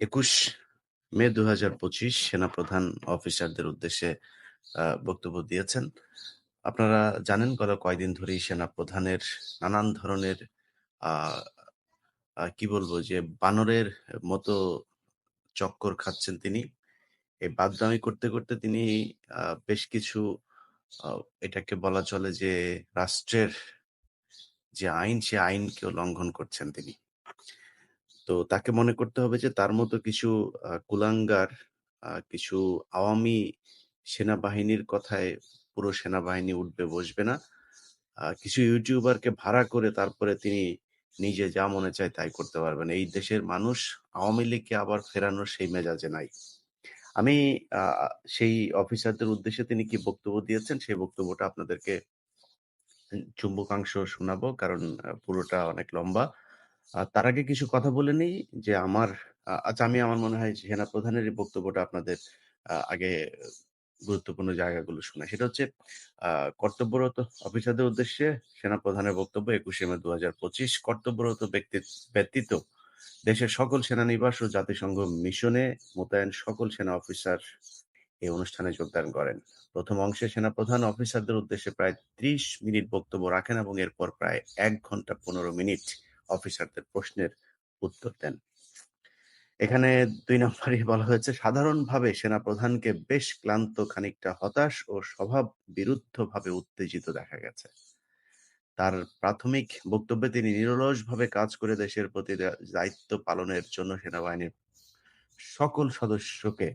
একুশ মে দু হাজার পঁচিশ সেনাপ্রধান অফিসারদের উদ্দেশ্যে বক্তব্য দিয়েছেন। আপনারা জানেন, গত কয়দিন ধরেই সেনাপ্রধানের নানান ধরনের কি বলব যে বানরের মতো চক্কর খাচ্ছেন তিনি। এই বাদদামি করতে করতে তিনি বেশ কিছু এটাকে বলা চলে যে রাষ্ট্রের যে আইন, সে আইনকেও লঙ্ঘন করছেন তিনি। তো তাকে মনে করতে হবে যে, তার মতো কিছু কুলাঙ্গার কিছু আওয়ামী সেনাবাহিনীর কথায় পুরো সেনাবাহিনী উঠবে, বসবে না। কিছু ইউটিউবারকে ভাড়া করে তারপরে তিনি নিজে যা মনে চায় তাই করতে পারবেন। এই দেশের মানুষ আওয়ামী লীগকে আবার ফেরানোর সেই মেজাজে নাই। আমি সেই অফিসারদের উদ্দেশ্যে তিনি কি বক্তব্য দিয়েছেন? সেই বক্তব্যটা আপনাদেরকে চুম্বকাংশ শোনাবো, কারণ পুরোটা অনেক লম্বা। তার আগে কিছু কথা বলে নিই যে, আমার আচ্ছা আমি আমার মনে হয় সেনা প্রধানের বক্তব্যটা আপনাদের আগে গুরুত্বপূর্ণ জায়গাগুলো শোনা সেটা হচ্ছে কর্তব্যরত অফিসারদের উদ্দেশ্যে সেনা প্রধানের বক্তব্য একুশে মে দু পঁচিশ, কর্তব্যরত ব্যক্তি, ব্যতীত দেশের সকল সেনানিবাস ও জাতিসংঘ মিশনে মোতায়েন সকল সেনা অফিসার এই অনুষ্ঠানে যোগদান করেন। প্রথম অংশে সেনাপ্রধান অফিসারদের উদ্দেশ্যে প্রায় ত্রিশ মিনিট বক্তব্য রাখেন এবং এরপর প্রায় এক ঘণ্টা পনেরো মিনিট অফিসারদের প্রশ্নের উত্তর দেন। এখানে দুই নম্বরই বলা হয়েছে, সাধারণভাবে সেনাপ্রধানকে বেশ ক্লান্ত, খানিকটা হতাশ ও স্বভাব বিরুদ্ধভাবে উত্তেজিত দেখা গেছে। তার প্রাথমিক বক্তব্যে তিনি নিরলসভাবে কাজ করে দেশের প্রতি দায়িত্ব পালনের জন্য সেনাবাহিনীর সকল সদস্যকে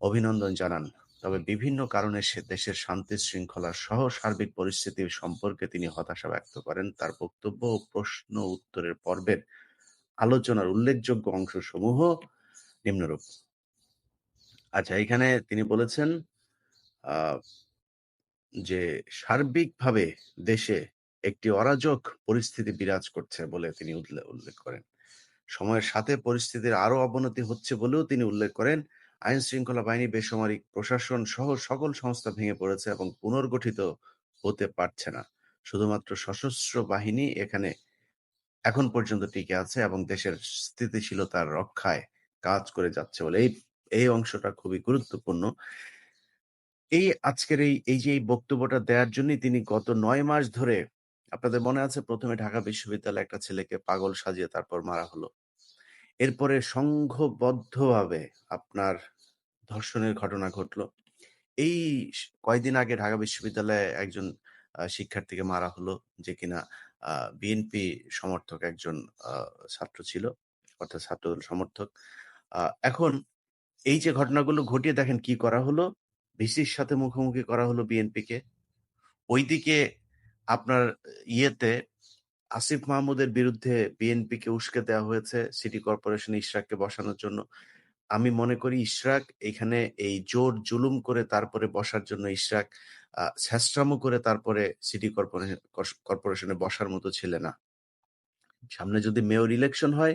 অভিনন্দন জানান। তবে বিভিন্ন কারণে সে দেশের শান্তি শৃঙ্খলা সহ সার্বিক পরিস্থিতির সম্পর্কে তিনি হতাশা ব্যক্ত করেন। তার বক্তব্য ও প্রশ্ন উত্তরের পর্বের আলোচনার উল্লেখযোগ্য অংশসমূহ নিম্নরূপ। আচ্ছা এখানে তিনি বলেছেন আহ, যে সার্বিকভাবে দেশে একটি অরাজক পরিস্থিতি বিরাজ করছে বলে তিনি উল্লে- উল্লেখ করেন। সময়ের সাথে পরিস্থিতির আরও অবনতি হচ্ছে বলেও তিনি উল্লেখ করেন। আইন শৃঙ্খলা বাহিনী, বেসামরিক প্রশাসন সহ সকল সংস্থা ভেঙে পড়েছে এবং পুনর্গঠিত হতে পারছে না। শুধুমাত্র সশস্ত্র বাহিনী এখানে এখন পর্যন্ত টিকে আছে এবং দেশের স্থিতিশীলতার রক্ষায় কাজ করে যাচ্ছে বলে এই এই অংশটা খুবই গুরুত্বপূর্ণ। এই আজকের এই এই যে এই বক্তব্যটা দেওয়ার জন্যই তিনি গত নয় মাস ধরে, আপনাদের মনে আছে? প্রথমে ঢাকা বিশ্ববিদ্যালয়ে একটা ছেলেকে পাগল সাজিয়ে তারপর মারা হলো। এরপরে সংঘবদ্ধভাবে আপনার ধর্ষণের ঘটনা ঘটলো। এই কয়দিন আগে ঢাকা বিশ্ববিদ্যালয়ে একজন শিক্ষার্থীকে মারা হলো যে কিনা বিএনপি সমর্থক একজন ছাত্র ছিল, অর্থাৎ ছাত্র সমর্থক। এখন এই যে ঘটনাগুলো ঘটিয়ে দেখেন কি করা হলো, ভিসির সাথে মুখোমুখি করা হলো বিএনপিকে ওইদিকে আপনার, ইয়েতে আসিফ মাহমুদের বিরুদ্ধে বিএনপিকে উস্কে দেওয়া হয়েছে সিটি কর্পোরেশন ইশরাককে বসানোর জন্য। আমি মনে করি ইশরাক এখানে এই জোর জুলুম করে তারপরে বসার জন্য ইশরাক শেষরামো করে তারপরে সিটি কর্পোরেশন কর্পোরেশনে বসার মতো ছেলে না। সামনে যদি মেয়র ইলেকশন হয়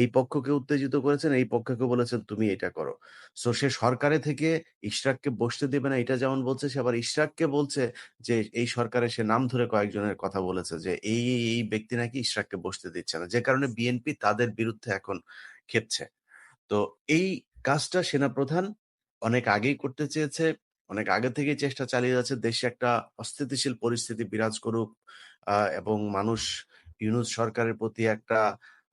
এই পক্ষকে উত্তেজিত করেছেন, এই পক্ষকে বলেছেন, তুমি এটা করো। সো সে সরকারে থেকে ইশরাককে বসতে দেবে না, এটা যেমন বলছে, সে আবার ইশরাককে বলছে যে, এই সরকারে সে নাম ধরে কয়েকজনের কথা বলেছে যে, এই এই ব্যক্তি নাকি ইশরাককে বসতে দিচ্ছে না। যে কারণে বিএনপি তাদের বিরুদ্ধে এখন খেপছে। তো এই কাজটা সেনাপ্রধান অনেক আগেই করতে চেয়েছে, অনেক আগে থেকেই চেষ্টা চালিয়ে যাচ্ছে, দেশে একটা অস্থিতিশীল পরিস্থিতি বিরাজ করুক এবং মানুষ, ইউনুস সরকারের প্রতি একটা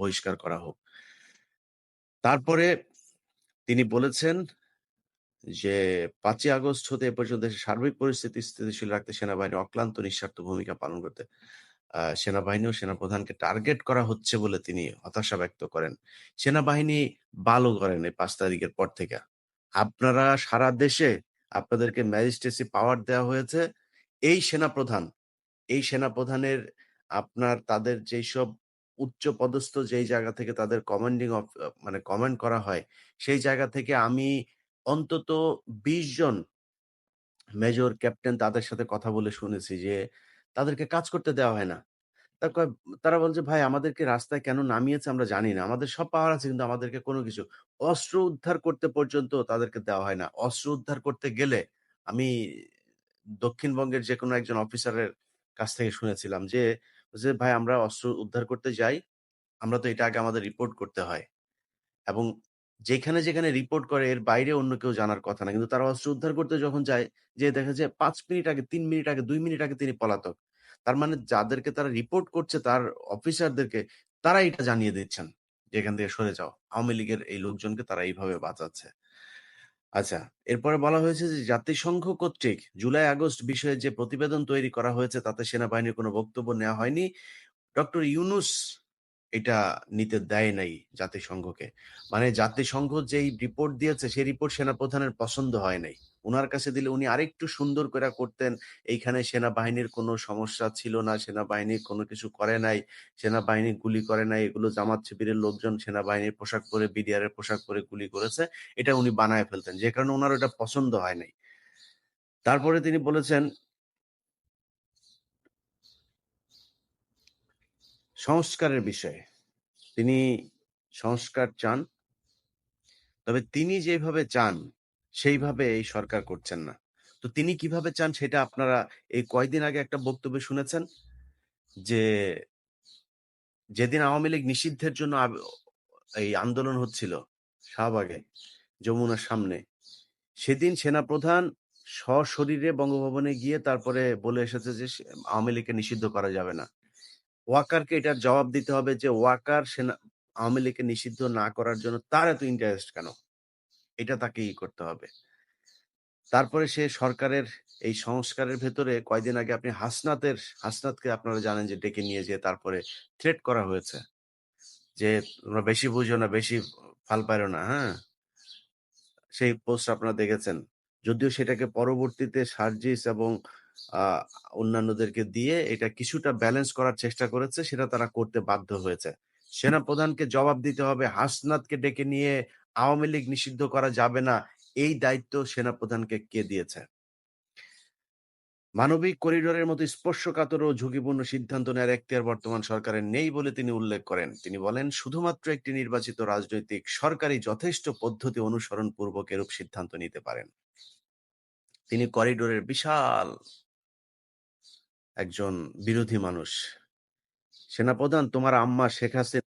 বহিষ্কার করা হোক তারপরে তিনি বলেছেন যে ৫ই আগস্ট হতে এ পর্যন্ত সার্বিক পরিস্থিতি স্থিতিশীল রাখতে সেনাবাহিনী অক্লান্ত নিঃস্বার্থ ভূমিকা পালন করতে সেনাবাহিনী ও সেনাপ্রধানকে টার্গেট করা হচ্ছে বলে তিনি হতাশা ব্যক্ত করেন। সেনাবাহিনী ভালো করেন এই পাঁচ তারিখের পর থেকে। আপনারা সারা দেশে আপনাদেরকে ম্যাজিস্ট্রেসি পাওয়ার দেওয়া হয়েছে। এই সেনাপ্রধান, এই সেনাপ্রধানের আপনার তাদের যেইসব উচ্চ পদস্থ যেই জায়গা থেকে তাদের কমান্ডিং অফ মানে কমান্ড করা হয়, সেই জায়গা থেকে আমি অন্তত ২০ জন মেজর, ক্যাপ্টেন তাদের সাথে কথা বলে শুনেছি যে, তাদেরকে কাজ করতে দেওয়া হয় না। তারা বলছে, "ভাই আমাদেরকে রাস্তায় কেন নামিয়েছে আমরা জানি না। আমাদের সব পাওয়ার আছে কিন্তু আমাদেরকে কোনো কিছু" অস্ত্র উদ্ধার করতে পর্যন্ত তাদেরকে দেওয়া হয় না। অস্ত্র উদ্ধার করতে গেলে আমি দক্ষিণবঙ্গের যেকোনো একজন অফিসারের কাছ থেকে শুনেছিলাম যে, যে "ভাই আমরা অস্ত্র উদ্ধার করতে যাই, আমরা তো এটা আগে আমাদের রিপোর্ট করতে হয়।" এবং যেখানে, যেখানে রিপোর্ট করে এর বাইরে অন্য কেউ জানার কথা না। কিন্তু তারা অস্ত্র উদ্ধার করতে যখন যায়, যেয়ে দেখে যে পাঁচ মিনিট আগে, তিন মিনিট আগে, দুই মিনিট আগে তিনি পলাতক। তার মানে যাদেরকে তারা রিপোর্ট করছে তার অফিসারদেরকে, তারা এটা জানিয়ে দিচ্ছেন যেখান থেকে সরে যাও।" আওয়ামী লীগের এই লোকজনকে তারা এইভাবে বাঁচাচ্ছে। আচ্ছা, এরপরে বলা হয়েছে যে জাতিসংঘ কর্তৃক জুলাই-আগস্ট বিষয়ে যে প্রতিবেদন তৈরি করা হয়েছে তাতে সেনাবাহিনীর কোনো বক্তব্য নেওয়া হয়নি। ডক্টর ইউনুস এটা নিতে দেয় নাই জাতিসংঘকে। মানে জাতিসংঘ যেই রিপোর্ট দিয়েছে সেই রিপোর্ট সেনাপ্রধানের পছন্দ হয় নাই। উনার কাছে দিলে উনি আরেকটু সুন্দর করে করতেন। এইখানে সেনাবাহিনীর কোনো সমস্যা ছিল না, সেনাবাহিনী কোনো কিছু করে নাই, সেনাবাহিনী গুলি করে নাই, এগুলো জামাত শিবিরের লোকজন সেনাবাহিনীর পোশাক পরে, বিডিআর এর পোশাক পরে গুলি করেছে। এটা উনি বানায় ফেলতেন। যে কারণে উনার ওটা পছন্দ হয় নাই। তারপরে তিনি বলেছেন সংস্কারের বিষয়ে। তিনি সংস্কার চান। তবে তিনি যেভাবে চান, সেইভাবে এই সরকার করছেন না। তো তিনি কীভাবে চান সেটা আপনারা এই কয়দিন আগে একটা বক্তব্য শুনেছেন যে, যেদিন আওয়ামী লীগ নিষিদ্ধের জন্য এই আন্দোলন হচ্ছিল শাহবাগে, যমুনার সামনে। সেদিন সেনাপ্রধান সশরীরে বঙ্গভবনে গিয়ে তারপরে বলে এসেছে যে, আওয়ামী লীগকে নিষিদ্ধ করা যাবে না। ওয়াকারকে এটার জবাব দিতে হবে যে ওয়াকার সেনা আওয়ামী লীগকে নিষিদ্ধ না করার জন্য তার এত ইন্টারেস্ট কেন? এটা তাকে ই করতে হবে। তারপরে সে সরকারের এই সংস্কারের ভেতরে কয়দিন আগে আপনি হাসনাতের হাসনাতকে আপনারা জানেন যে ডেকে নিয়ে যেয়ে তারপরে থ্রেট করা হয়েছে। যে তোমরা বেশি বুঝো না, বেশি ফাল পাইরো না, হ্যাঁ? সেই পোস্ট আপনারা দেখেছেন। যদিও সেটাকে পরবর্তীতে সার্জিস এবং অন্যান্যদেরকে দিয়ে এটা কিছুটা ব্যালেন্স করার চেষ্টা করেছে, সেটা তারা করতে বাধ্য হয়েছে। সেনাপ্রধানকে জবাব দিতে হবে, হাসনাতকে ডেকে নিয়ে আওয়ামী লীগ নিষিদ্ধ করা যাবে না, এই দায়িত্ব সেনাপ্রধানকে কে দিয়েছে? মানবিক করিডোরের মতো স্পর্শকাতর ও ঝুঁকিপূর্ণ সিদ্ধান্ত নেওয়ার এখতিয়ার বর্তমান সরকারের নেই বলে তিনি উল্লেখ করেন। তিনি বলেন, শুধুমাত্র একটি নির্বাচিত রাজনৈতিক সরকারই যথেষ্ট পদ্ধতি অনুসরণ পূর্বক এরূপ সিদ্ধান্ত নিতে পারেন। তিনি করিডোরের বিশাল একজন বিরোধী মানুষ। সেনাপ্রধান তোমার আম্মা শেখ হাসিনা